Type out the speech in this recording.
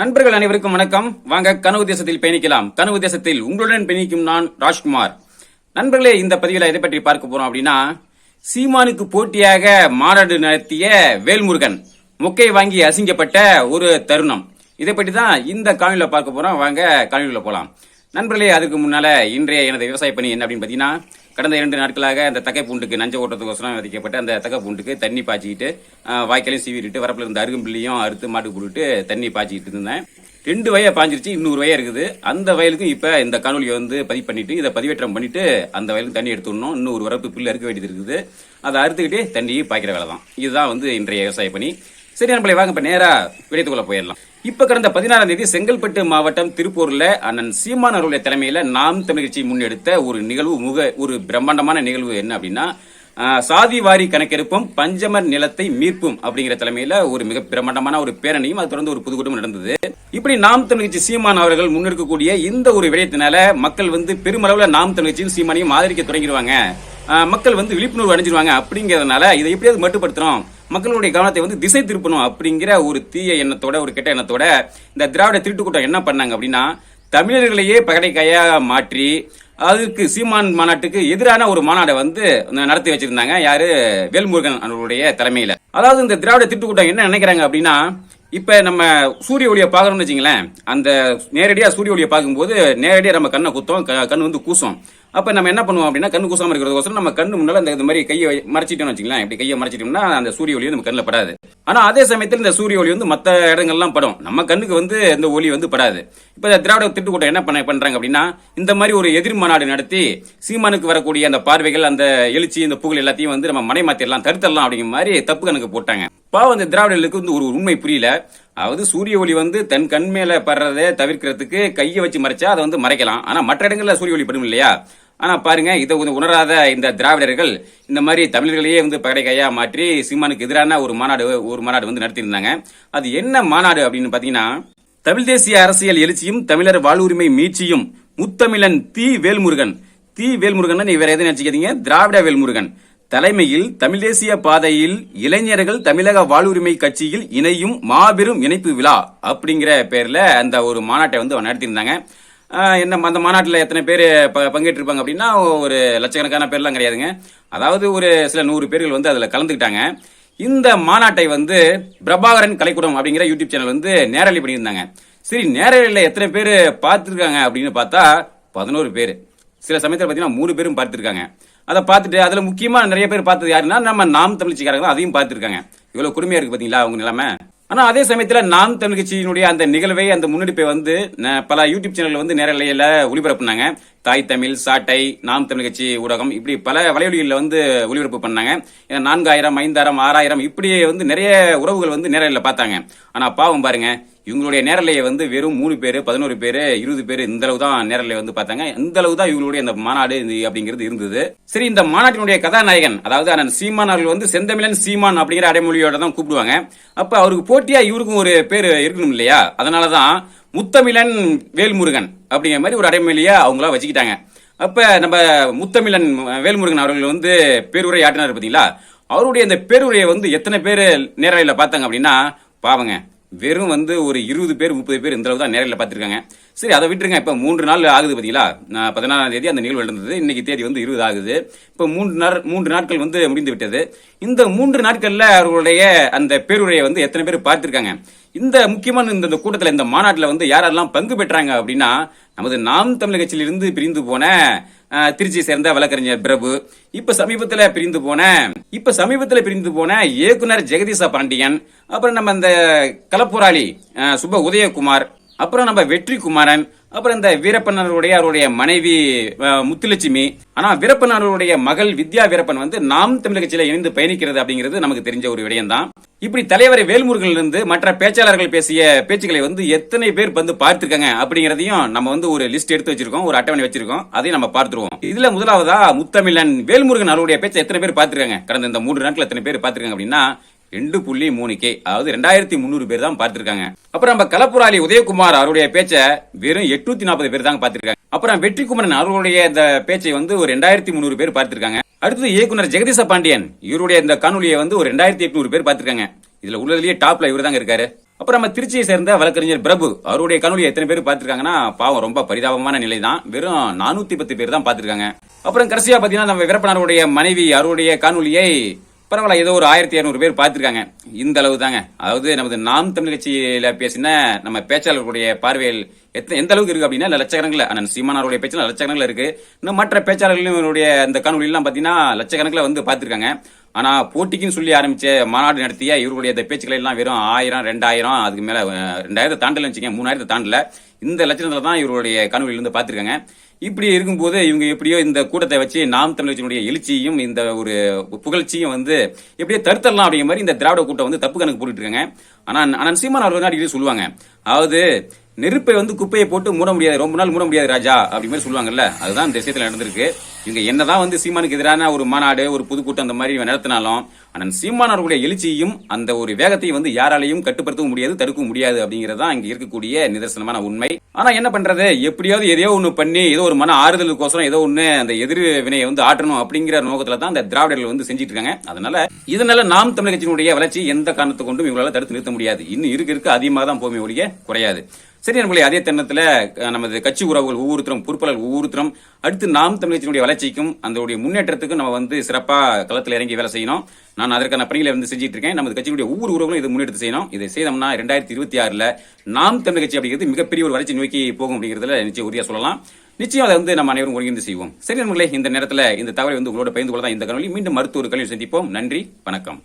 நண்பர்கள் அனைவருக்கும் வணக்கம். வாங்க கனவு தேசத்தில் பயணிக்கலாம். கனவு தேசத்தில் உங்களுடன் பயணிக்கும் நான் ராஜ்குமார். நண்பர்களே இந்த பதிவில் எதை பற்றி பார்க்க போறோம் அப்படின்னா சீமானுக்கு போட்டியாக மாநாடு நடத்திய வேல்முருகன் மொக்கை வாங்கி அசிங்கப்பட்ட ஒரு தருணம். இதை பற்றி தான் இந்த காணொலியில் பார்க்க போறோம். வாங்க காணொலியில் போகலாம் நண்பர்களே அதுக்கு முன்னால் இன்றைய எனது விவசாய பணி என்ன அப்படின்னு பார்த்தீங்கன்னா கடந்த இரண்டு நாட்களாக அந்த தக்கை பூண்டுக்கு நஞ்ச ஓட்டத்துக்கோசரம் விதைக்கப்பட்ட அந்த தக்கை பூண்டுக்கு தண்ணி பாய்ச்சிக்கிட்டு வாய்க்காலையும் சீவிட்டு வரப்பில் இருந்த அருகம்பிள்ளையும் அறுத்து மாட்டு போட்டுட்டு தண்ணி பாய்ச்சிக்கிட்டு இருந்தேன். ரெண்டு வய பாஞ்சிருச்சு இன்னொரு வய இருக்குது. அந்த வயலுக்கும் இப்போ இந்த காணொலியை வந்து பதிவு பண்ணிட்டு இதை பதிவேற்றம் பண்ணிட்டு அந்த வயலுக்கு தண்ணி எடுத்துடணும் இன்னும் ஒரு வரப்பு புல்லு அறுக்க வேண்டியது இருக்குது. அதை அறுத்துக்கிட்டு தண்ணி பாய்க்கிற வேலை தான் இதுதான் வந்து இன்றைய விவசாய பணி. சரி நம்மளை வாங்க இப்போ நேராக விடயத்துக்குள்ள போயிடலாம். இப்ப கடந்த பதினாறாம் தேதி செங்கல்பட்டு மாவட்டம் திருப்பூர்ல அண்ணன் சீமான் அவர்களுடைய தலைமையில நாம் தமிழ்ச்சி முன்னெடுத்த ஒரு நிகழ்வு முக ஒரு பிரம்மாண்டமான நிகழ்வு என்ன அப்படின்னா சாதி வாரி கணக்கெடுப்பும் பஞ்சமர் நிலத்தை மீட்பும் அப்படிங்கிற தலைமையில ஒரு மிக பிரம்மாண்டமான ஒரு பேரணியும் அது தொடர்ந்து ஒரு புதுக்கூட்டம் நடந்தது. இப்படி நாம் தமிழ்ச்சி சீமான் அவர்கள் முன்னெடுக்கக்கூடிய இந்த ஒரு விடயத்தினால மக்கள் வந்து பெருமளவுல நாம் தமிழ்ச்சியும் சீமானையும் ஆதரிக்க தொடங்கிடுவாங்க. மக்கள் வந்து விழிப்புணர்வு அடைஞ்சிருவாங்க அப்படிங்கறதுனால இதை எப்படியாவது மட்டுப்படுத்துறோம். மக்களுடைய கவனத்தை வந்து திசை திருப்பணும் அப்படிங்கிற ஒரு தீய எண்ணத்தோட ஒரு கெட்ட எண்ணத்தோட இந்த திராவிட திருட்டு கூட்டம் என்ன பண்ணாங்க அப்படின்னா தமிழர்களையே பகடைக்காயா மாற்றி அதுக்கு சீமான் மாநாட்டுக்கு எதிரான ஒரு மாநாடை வந்து நடத்தி வச்சிருந்தாங்க. யாரு? வேல்முருகன் அவருடைய தலைமையில. அதாவது இந்த திராவிட திருட்டு கூட்டம் என்ன நினைக்கிறாங்க அப்படின்னா இப்போ நம்ம சூரிய ஒளியை பார்க்குறோம்னு வச்சிங்களேன் அந்த நேரடியாக சூரிய ஒளியை பார்க்கும்போது நேரடியாக நம்ம கண்ணை குத்தோம் க- கண் வந்து கூசும். அப்போ நம்ம என்ன பண்ணுவோம் அப்படின்னா கண் கூசாமல் இருக்கிறதுக்கோசரம் நம்ம கண்ணு முன்னால் அந்த இந்த மாதிரி கையை மறைச்சிட்டோம்னு வச்சுங்களேன் இப்படி கையை மறைச்சிட்டோம்னா அந்த சூரிய ஒளி வந்து நம்ம கண்ணில் படாது. ஆனால் அதே சமயத்தில் இந்த சூரிய ஒளி வந்து மற்ற இடங்கள்லாம் படும். நம்ம கண்ணுக்கு வந்து இந்த ஒளி வந்து படாது. இப்போ இந்த திராவிட திட்டுக்கூட்டம் என்ன பண்ண பண்ணுறாங்க அப்படின்னா இந்த மாதிரி ஒரு எதிர் மாநாடு நடத்தி சீமானுக்கு வரக்கூடிய அந்த பார்வைகள் அந்த எழுச்சி இந்த புகழ் எல்லாத்தையும் வந்து நம்ம மனைமாத்திரலாம் தடுத்தரலாம் அப்படிங்கிற மாதிரி தப்பு கணக்கு போட்டாங்க. பாவம் அந்த திராவிடர்களுக்கு வந்து ஒரு உண்மை புரியல. அதாவது சூரிய ஒளி வந்து தன் கண் மேல படுறதை தவிர்க்கிறதுக்கு கையை வச்சு மறைச்சா அதை வந்து மறைக்கலாம். ஆனா மற்ற இடங்கள்ல சூரிய ஒளி படும் இல்லையா? ஆனா பாருங்க இதை வந்து உணராத இந்த திராவிடர்கள் இந்த மாதிரி தமிழர்களையே வந்து பகடை கையா மாற்றி சீமானுக்கு எதிரான ஒரு மாநாடு ஒரு மாநாடு வந்து நடத்தியிருந்தாங்க. அது என்ன மாநாடு அப்படின்னு பாத்தீங்கன்னா தமிழ் தேசிய அரசியல் எழுச்சியும் தமிழர் வாழ்வுரிமை மீட்சியும் முத்தமிழன் தி வேல்முருகன். தி வேல்முருகன் நீ வேற எதுவும் நினைச்சுக்கிறீங்க திராவிட வேல்முருகன். தலைமையில் தமிழ் தேசிய பாதையில் இளைஞர்கள் தமிழக வாழ்வுரிமை கட்சியில் இணையும் மாபெரும் இணைப்பு விழா அப்படிங்கிற பேர்ல அந்த ஒரு மாநாட்டை வந்து நடத்தியிருந்தாங்க. என்ன அந்த மாநாட்டில் எத்தனை பேர் ப பங்கேற்றிருப்பாங்க அப்படின்னா ஒரு லட்சக்கணக்கான பேர்லாம் கிடையாதுங்க. அதாவது ஒரு சில நூறு பேர்கள் வந்து அதில் கலந்துக்கிட்டாங்க. இந்த மாநாட்டை வந்து பிரபாகரன் கலைக்கூடம் அப்படிங்கிற யூடியூப் சேனல் வந்து நேரலை பண்ணியிருந்தாங்க. சரி நேரலையில் எத்தனை பேர் பார்த்துருக்காங்க அப்படின்னு பார்த்தா பதினோரு பேர். சில சமயத்தில் பார்த்தீங்கன்னா மூணு பேரும் பார்த்துருக்காங்க. அதை பார்த்துட்டு அதில் முக்கியமாக நிறைய பேர் பார்த்தது யாருன்னா நம்ம நாம் தமிழ்ச்சிக்காரங்க தான் அதையும் பார்த்துருக்காங்க. இவ்வளோ கொடுமையாக இருக்கு பார்த்தீங்களா அவங்க நிலைமை? ஆனால் அதே சமயத்தில் நாம் தமிழ் கட்சியினுடைய அந்த நிகழ்வை அந்த முன்னெடுப்பை வந்து பல யூடியூப் சேனலில் வந்து நேரலையில் ஒளிபரப்புனாங்க. தாய் தமிழ் சாட்டை நாம் தமிழ் கட்சி ஊடகம் இப்படி பல வலையொலிகளில் வந்து ஒளிபரப்பு பண்ணாங்க. ஏன்னா நான்காயிரம் ஐந்தாயிரம் ஆறாயிரம் இப்படி வந்து நிறைய உறவுகள் வந்து நேரலையில் பார்த்தாங்க. ஆனால் பாவம் பாருங்க இவங்களுடைய நேரலையை வந்து வெறும் மூணு பேர் பதினோரு பேர் இருபது பேர் இந்த அளவு தான் நேரலையை வந்து பார்த்தாங்க. இந்த அளவு தான் இவங்களுடைய அந்த மாநாடு அப்படிங்கிறது இருந்தது. சரி இந்த மாநாட்டினுடைய கதாநாயகன் அதாவது அண்ணன் சீமான் அவர்கள் வந்து செந்தமிழன் சீமான் அப்படிங்கிற அடைமொழியோட தான் கூப்பிடுவாங்க. அப்ப அவருக்கு போட்டியா இவருக்கும் ஒரு பேர் இருக்கணும் இல்லையா? அதனாலதான் முத்தமிழன் வேல்முருகன் அப்படிங்கிற மாதிரி ஒரு அடைமொழியை அவங்களா வச்சுக்கிட்டாங்க. அப்போ நம்ம முத்தமிழன் வேல்முருகன் அவர்கள் வந்து பேருரை ஆட்டினார் பார்த்தீங்களா அவருடைய அந்த பேருரையை வந்து எத்தனை பேர் நேரலையில் பார்த்தாங்க அப்படின்னா பாவங்க வெறும் வந்து ஒரு இருபது பேர் முப்பது பேர் இந்த அளவு தான் நேரில் பார்த்துருக்காங்க. சரி அதை விட்டுருங்க. இப்போ மூன்று நாள் ஆகுது பார்த்தீங்களா நான் பதினாறாம் தேதி அந்த நிகழ்வு நடந்தது. இன்னைக்கு தேதி வந்து இருபது ஆகுது. இப்போ மூன்று நாள் மூன்று நாட்கள் வந்து முடிந்து விட்டது. இந்த மூன்று நாட்களில் அவர்களுடைய அந்த பேருரையை வந்து எத்தனை பேர் பார்த்துருக்காங்க? இந்த முக்கியமான இந்த இந்த கூட்டத்தில் இந்த மாநாட்டில் வந்து யாரெல்லாம் பங்கு பெற்றாங்க அப்படின்னா நமது நாம் தமிழக கட்சியிலிருந்து பிரிந்து போன திருச்சியை சேர்ந்த வழக்கறிஞர் பிரபு. இப்ப சமீபத்துல பிரிந்து போன இப்ப சமீபத்துல பிரிந்து போன இயக்குனர் ஜெகதீச பாண்டியன் அப்புறம் நம்ம இந்த கலப்புராளி சுப உதயகுமார் அப்புறம் நம்ம வெற்றி குமாரன் அப்புறம் இந்த வீரப்பனருடைய அவருடைய மனைவி முத்துலட்சுமி. ஆனா வீரப்பனருடைய மகள் வித்யா வீரப்பன் வந்து நாம் தமிழக கட்சியில இணைந்து பயணிக்கிறது அப்படிங்கிறது நமக்கு தெரிஞ்ச ஒரு விடயம் தான் இப்படி தலைவர் வேல்முருகன் இருந்து மற்ற பேச்சாளர்கள் பேசிய பேச்சுக்களை வந்து எத்தனை பேர் வந்து பார்த்திருக்காங்க அப்படிங்கறதையும் நம்ம வந்து ஒரு லிஸ்ட் எடுத்து வச்சிருக்கோம் ஒரு அட்டவணை வச்சிருக்கோம். அதையும் நம்ம பார்த்துருவோம். இதுல முதலாவதா முத்தமிழன் வேல்முருகன் அவருடைய பேச்சை எத்தனை பேர் பார்த்திருக்காங்க? கடந்த இந்த மூன்று நாட்கள் எத்தனை பேர் பார்த்திருக்காங்க அப்படின்னா ரெண்டு புள்ளி மூணு கே அதாவது ரெண்டாயிரத்தி முந்நூறு பேர் தான் பார்த்திருக்காங்க. அப்புறம் நம்ம கலப்புராளி உதயகுமார் அவருடைய பேச்சை வெறும் எட்நூத்தி நாற்பது பேர் தான் பார்த்திருக்காங்க. அப்புறம் வெற்றிக்குமரன் அவருடைய இந்த பேச்சை வந்து ஒரு ரெண்டாயிரத்தி முந்நூறு பேர் பார்த்திருக்காங்க. அடுத்தது இயக்குனர் ஜெகதீச பாண்டியன். இவருடைய இந்த காணொலியை வந்து ஒரு ரெண்டாயிரத்தி எட்நூறு பேர் பார்த்திருக்காங்க. இதுல உள்ளதுலயே டாப்ல இவர் தாங்க இருக்காரு. அப்புறம் நம்ம திருச்சியை சேர்ந்த வழக்கறிஞர் பிரபு அவருடைய கனொலி எத்தனை பேர் பார்த்திருக்காங்கன்னா பாவம் ரொம்ப பரிதாபமான நிலை தான் வெறும் நானூத்தி பத்து பேர் தான் பார்த்திருக்காங்க. அப்புறம் கடைசியா பாத்தீங்கன்னா நம்ம வீரப்பனாருடைய மனைவி அவருடைய காணொலியை பரவாயில்ல ஏதோ ஒரு ஆயிரத்தி இரநூறு பேர் பார்த்துருக்காங்க. இந்த அளவு தாங்க அதாவது நமது நாம் தமிழ் கட்சியில் பேசின நம்ம பேச்சாளர்களுடைய பார்வையில் எத்தனை எந்த அளவுக்கு இருக்கு அப்படின்னா லட்சக்கணக்கில் அண்ணன் சீமானாருடைய பேச்சில் லட்சக்கணக்கில் இருக்கு. இன்னும் மற்ற பேச்சாளர்களும் இவருடைய இந்த காணொலியெல்லாம் பார்த்தீங்கன்னா லட்சக்கணக்கில் வந்து பார்த்துருக்காங்க. ஆனால் போட்டிக்குன்னு சொல்லி ஆரம்பிச்ச மாநாடு நடத்திய இவருடைய இந்த பேச்சுக்களை எல்லாம் வெறும் ஆயிரம் ரெண்டாயிரம் அதுக்கு மேலே ரெண்டாயிரத்தை தாண்டலன்னு வச்சுக்கேன் மூணாயிரத்தை தாண்டல. இந்த லட்சணத்தில் தான் இவருடைய கனவுல பார்த்துருக்காங்க. இப்படி இருக்கும்போது இவங்க எப்படியோ இந்த கூட்டத்தை வச்சு நாம் தமிழர்களுடைய எழுச்சியும் இந்த ஒரு புகழ்ச்சியும் வந்து எப்படியோ தடுத்தரலாம் அப்படிங்கிற மாதிரி இந்த திராவிட கூட்டம் வந்து தப்பு கணக்கு போட்டுட்டு இருக்காங்க. ஆனா ஆனால் சீமான் அவர்கள் வந்து அடிக்கடி சொல்லுவாங்க? அதாவது நெருப்பை வந்து குப்பையை போட்டு மூட முடியாது. ரொம்ப நாள் மூட முடியாது ராஜா அப்படி மாதிரி சொல்லுவாங்கல்ல. அதுதான் இந்த விஷயத்துல நடந்திருக்கு. இவங்க என்னதான் வந்து சீமானுக்கு எதிரான ஒரு மாநாடு ஒரு பொதுக்கூட்டம் அந்த மாதிரி நடத்தினாலும் ஆனால் சீமான் அவர்களுடைய எழுச்சியும் அந்த ஒரு வேகத்தையும் வந்து யாராலையும் கட்டுப்படுத்தவும் முடியாது தடுக்கவும் முடியாது அப்படிங்கறது தான் இங்க இருக்கக்கூடிய நிதர்சனமான உண்மை. ஆனா என்ன பண்றது? எப்படியாவது எதையோ ஒண்ணு பண்ணி ஏதோ ஒரு மன ஆறுதலுக்கோசரம் ஏதோ ஒண்ணு அந்த எதிர் வினையை வந்து ஆற்றணும் அப்படிங்கிற நோக்கத்துல தான் அந்த திராவிடர்கள் வந்து செஞ்சிட்டு இருக்காங்க. அதனால இதனால நாம் தமிழக கட்சியினுடைய வளர்ச்சி எந்த காரணத்தை கொண்டும் இவங்களால தடுத்து நிறுத்த முடியாது. இன்னும் இருக்க இருக்க அதிகமாக தான் போமே ஒழிய குறையாது. சரி நம்மளே அதே தருணத்தில் நமது கட்சி உறவுகள் ஒவ்வொருத்தரும் பொறுப்பாளர் ஒவ்வொருத்தரும் அடுத்து நாம் தமிழகத்தினுடைய வளர்ச்சிக்கும் அதனுடைய முன்னேற்றத்துக்கும் நம்ம வந்து சிறப்பாக களத்தில் இறங்கி வேலை செய்யணும். நான் அதற்கான பணிகளை வந்து செஞ்சிட்டு இருக்கேன். நமது கட்சியினுடைய ஒவ்வொரு உறவுகளும் இதை முன்னெடுத்து செய்யணும். இதை செய்தோம்னா ரெண்டாயிரத்தி இருபத்தி ஆறில் நாம் தமிழ் கட்சி அப்படிங்கிறது மிகப்பெரிய ஒரு வளர்ச்சி நோக்கி போகும் அப்படிங்கிறதுல நிச்சயம் உறுதியாக சொல்லலாம். நிச்சயம் அதை வந்து நம்ம அனைவரும் ஒருங்கிணைந்து செய்வோம். சரி நம்மளே இந்த நேரத்தில் இந்த தகவலை வந்து உங்களோட பகிர்ந்து கொள்ள தான் இந்த கனொலி மீண்டும் மருத்துவ கல்வி சந்திப்போம். நன்றி வணக்கம்.